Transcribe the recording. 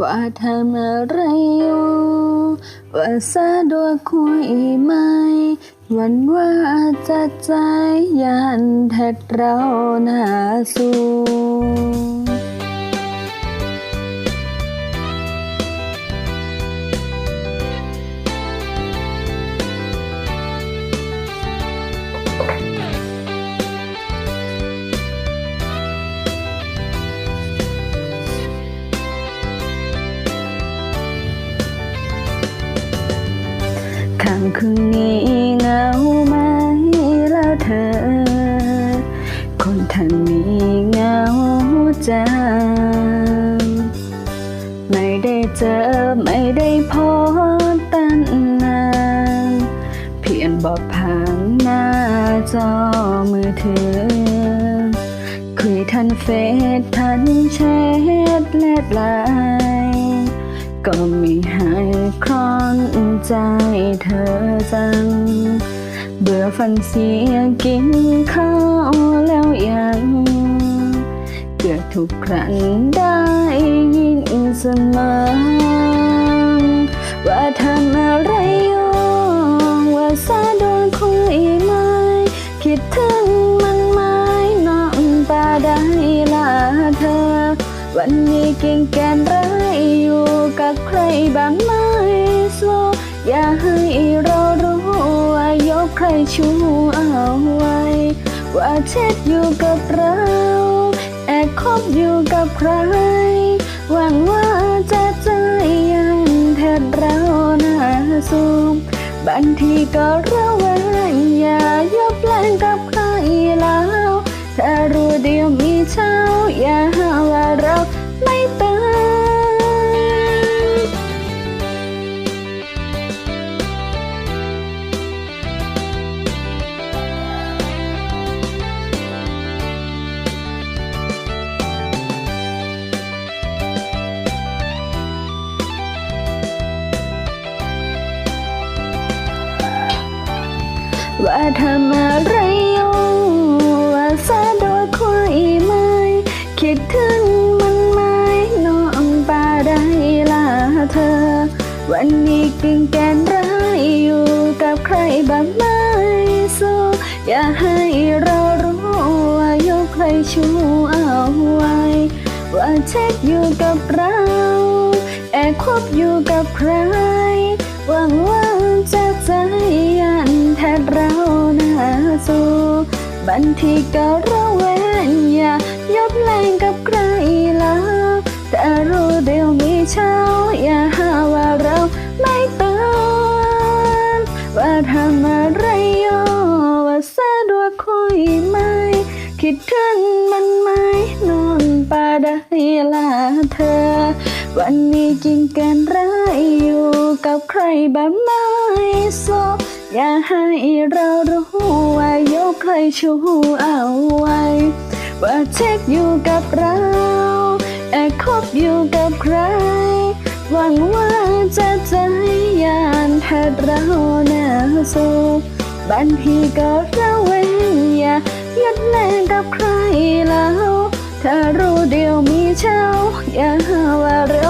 ว่าทำอะไรอยู่ ว่าซาดัวคุยไหม วันว่าจะใจยันแทดเราหน้าสู ค่ำคืนนี้เหงาไหมแล้วเธอ คนทางนี้เหงาจังไม่ได้เจอไม่ได้พบตั้งนานเพียงบอกผ่านหน้าจอมือถือ คุยทันเฟซทันแชทและไลน์ ก็ไม่หายคลอนใจเธอจัง เบื่อฟันเสียกินข้าวแล้วยังเกือบทุกครั้งได้ยินเสมอว่าทำอะไรอยู่ว่าซาโดนคุยไหมคิดถึงมันไหมน้องตาได้ละเธอ วันนี้กินแก เอาไว้ ว่าเช็ดอยู่กับเราแอบคบอยู่กับใคร หวังว่าจะใจยังแทนเราหน้าสูงบางทีก็ระแวงอย่ายกแรงกับใคร ว่าทำอะไรอยู่ว่าซาโดยคุยไหมคิดถึงมันไหมน้องปาได้ละเธอ วันนี้กินแกนไรอยู่กับใครบ้างไหมสู้อย่าให้เรารู้ว่ายกใครชูเอาไว้ ว่าเช็คอยู่กับเรา แอบคบอยู่กับใคร บางทีก็ระแวงอย่ายกแรงกับใครแล้วแต่รู้เดี๋ยวมีเช้า อย่าหาว่าเราไม่เตือนว่าทำอะไรยู่ว่าสะดวกคุยไหม คิดถึงมันไหมนอนปาได้ละเธอ วันนี้กินกันไรอยู่กับใครบ้างไหมโซ อย่าให้เรารู้ว่ายกใครชูเอาไว้ ว่าเช็คอยู่กับเราแอบคบอยู่กับใคร หวังว่าจะใจยานแทนเราหน้าสู้บางทีก็ระแวงอย่ายัดแรงกับใครแล้ว ถ้ารู้เดียวมีเช้าอย่าหาว่าเรา